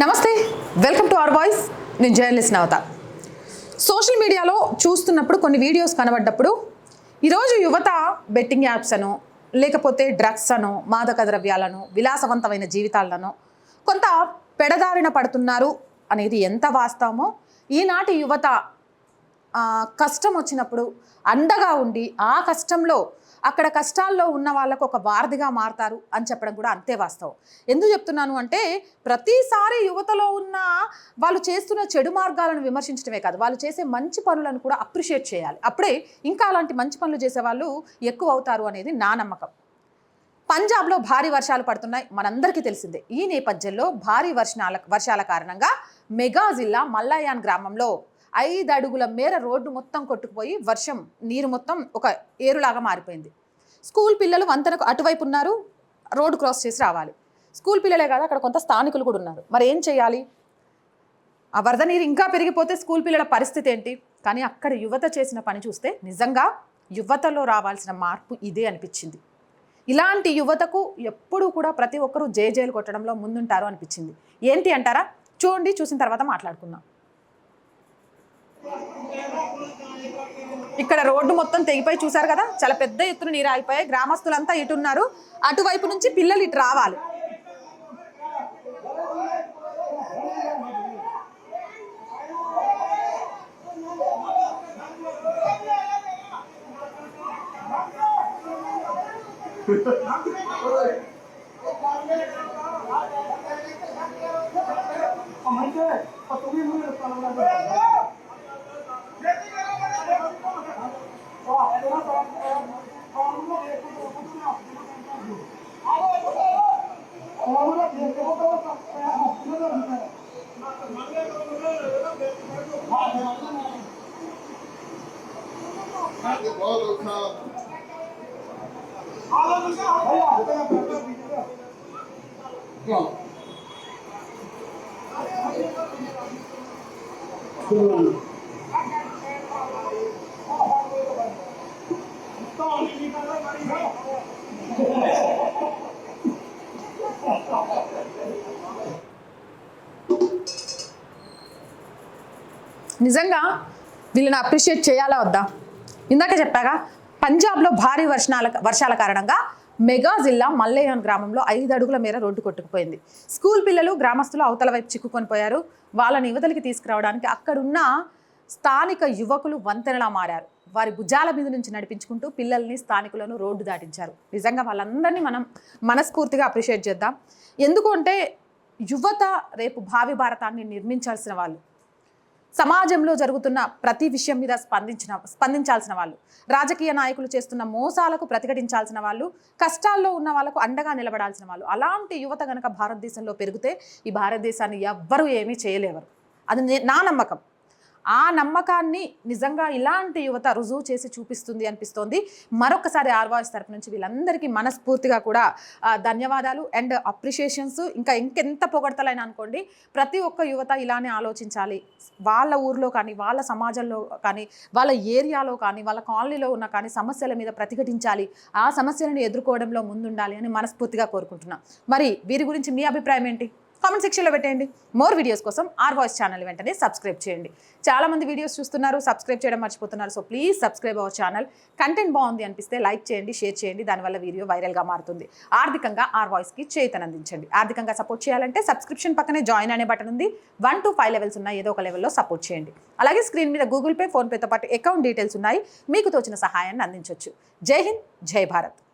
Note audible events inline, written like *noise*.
నమస్తే welcome to our voice. నేను journalist నవత. Social మీడియాలో చూస్తున్నప్పుడు కొన్ని వీడియోస్ కనబడ్డప్పుడు ఈరోజు యువత బెట్టింగ్ యాప్స్ అను లేకపోతే డ్రగ్స్ అను మాదక ద్రవ్యాలను విలాసవంతమైన జీవితాలను కొంత పెడదారిన పడుతున్నారు అనేది ఎంత వాస్తవమో ఈనాటి యువత కష్టం వచ్చినప్పుడు అండగా ఉండి ఆ కష్టంలో అక్కడ కష్టాల్లో ఉన్న వాళ్ళకు ఒక వారధిగా మారతారు అని చెప్పడం కూడా అంతే వాస్తవం. ఎందుకు చెప్తున్నాను అంటే ప్రతిసారి యువతలో ఉన్న వాళ్ళు చేస్తున్న చెడు మార్గాలను విమర్శించడమే కాదు వాళ్ళు చేసే మంచి పనులను కూడా అప్రిషియేట్ చేయాలి. అప్పుడే ఇంకా అలాంటి మంచి పనులు చేసే వాళ్ళు ఎక్కువ అవుతారు అనేది నా నమ్మకం. పంజాబ్లో భారీ వర్షాలు పడుతున్నాయి మనందరికీ తెలిసిందే. ఈ నేపథ్యంలో భారీ వర్షాల వర్షాల కారణంగా మెగా జిల్లా మల్లాయాన్ గ్రామంలో ఐదు అడుగుల మేర రోడ్డు మొత్తం కొట్టుకుపోయి వర్షం నీరు మొత్తం ఒక ఏరులాగా మారిపోయింది. స్కూల్ పిల్లలు వంతెనకు అటువైపు ఉన్నారు రోడ్డు క్రాస్ చేసి రావాలి. స్కూల్ పిల్లలే కాదు అక్కడ కొంత స్థానికులు కూడా ఉన్నారు. మరి ఏం చేయాలి? ఆ వరద నీరు ఇంకా పెరిగిపోతే స్కూల్ పిల్లల పరిస్థితి ఏంటి? కానీ అక్కడ యువత చేసిన పని చూస్తే నిజంగా యువతలో రావాల్సిన మార్పు ఇదే అనిపించింది. ఇలాంటి యువతకు ఎప్పుడూ కూడా ప్రతి ఒక్కరూ జేజేలు కొట్టడంలో ముందుంటారు అనిపించింది. ఏంటి అంటారా? చూడండి చూసిన తర్వాత మాట్లాడుకుందాం. ఇక్కడ రోడ్డు మొత్తం తెగిపోయి చూశారు కదా? చాలా పెద్ద ఎత్తున నీరు ఆగిపోయాయి. గ్రామస్తులంతా ఇటున్నారు. అటువైపు నుంచి పిల్లలు ఇటు రావాలి. *laughs* ਬਹੁਤ ਔਖਾ ਆਲਾ నిజంగా వీళ్ళని అప్రిషియేట్ చేయాలా వద్దా? ఇందాక చెప్పాగా పంజాబ్లో భారీ వర్షాల వర్షాల కారణంగా మెగా జిల్లా మల్లేయాన్ గ్రామంలో ఐదు అడుగుల మేర రోడ్డు కొట్టుకుపోయింది. స్కూల్ పిల్లలు గ్రామస్తులు అవతల వైపు చిక్కుకొని పోయారు. వాళ్ళని యువతలకి తీసుకురావడానికి అక్కడున్న స్థానిక యువకులు వంతెనలా మారారు. వారి భుజాల మీద నుంచి నడిపించుకుంటూ పిల్లల్ని స్థానికులను రోడ్డు దాటించారు. నిజంగా వాళ్ళందరినీ మనం మనస్ఫూర్తిగా అప్రిషియేట్ చేద్దాం. ఎందుకు అంటే యువత రేపు భావి భారతాన్ని నిర్మించాల్సిన వాళ్ళు సమాజంలో జరుగుతున్న ప్రతి విషయం మీద స్పందించిన స్పందించాల్సిన వాళ్ళు రాజకీయ నాయకులు చేస్తున్న మోసాలకు ప్రతిఘటించాల్సిన వాళ్ళు కష్టాల్లో ఉన్న వాళ్ళకు అండగా నిలబడాల్సిన వాళ్ళు అలాంటి యువత గనక భారతదేశంలో పెరిగితే ఈ భారతదేశాన్ని ఎవ్వరూ ఏమీ చేయలేవరు అది నా నమ్మకం. ఆ నమ్మకాన్ని నిజంగా ఇలాంటి యువత రుజువు చేసి చూపిస్తుంది అనిపిస్తోంది. మరొకసారి ఆర్వాయిస్ తరపు నుంచి వీళ్ళందరికీ మనస్ఫూర్తిగా కూడా ధన్యవాదాలు అండ్ అప్రిషియేషన్స్. ఇంకా ఇంకెంత పొగడతలైనా అనుకోండి ప్రతి ఒక్క యువత ఇలానే ఆలోచించాలి. వాళ్ళ ఊర్లో కానీ వాళ్ళ సమాజంలో కానీ వాళ్ళ ఏరియాలో కానీ వాళ్ళ కాలనీలో ఉన్న కానీ సమస్యల మీద ప్రతిఘటించాలి. ఆ సమస్యలను ఎదుర్కోవడంలో ముందుండాలి అని మనస్ఫూర్తిగా కోరుకుంటున్నాం. మరి వీరి గురించి మీ అభిప్రాయం ఏంటి? కామెంట్ సెక్షన్లో పెట్టేయండి. మోర్ వీడియోస్ కోసం ఆర్ వాయిస్ ఛానల్ వెంటనే సబ్స్క్రైబ్ చేయండి. చాలా మంది వీడియోస్ చూస్తున్నారు సబ్స్క్రైబ్ చేయడం మర్చిపోతున్నారు. So please subscribe our channel content బాగుంది అనిపిస్తే లైక్ చేయండి షేర్ చేయండి. దానివల్ల వీడియో వైరల్గా మారుతుంది. ఆర్థికంగా ఆర్ వాయిస్కి చేతనందించండి ఆర్థికంగా సపోర్ట్ చేయాలంటే సబ్స్క్రిప్షన్ పక్కనే జాయిన్ అనే బటన్ ఉంది. వన్ టు ఫైవ్ లెవెల్స్ ఉన్నాయి. ఏదో ఒక లెవెల్లో సపోర్ట్ చేయండి. అలాగే స్క్రీన్ మీద గూగుల్ పే ఫోన్పేతో పాటు అకౌంట్ డీటెయిల్స్ ఉన్నాయి. మీకు తోచిన సహాయాన్ని అందించవచ్చు జై హింద్ జై భారత్.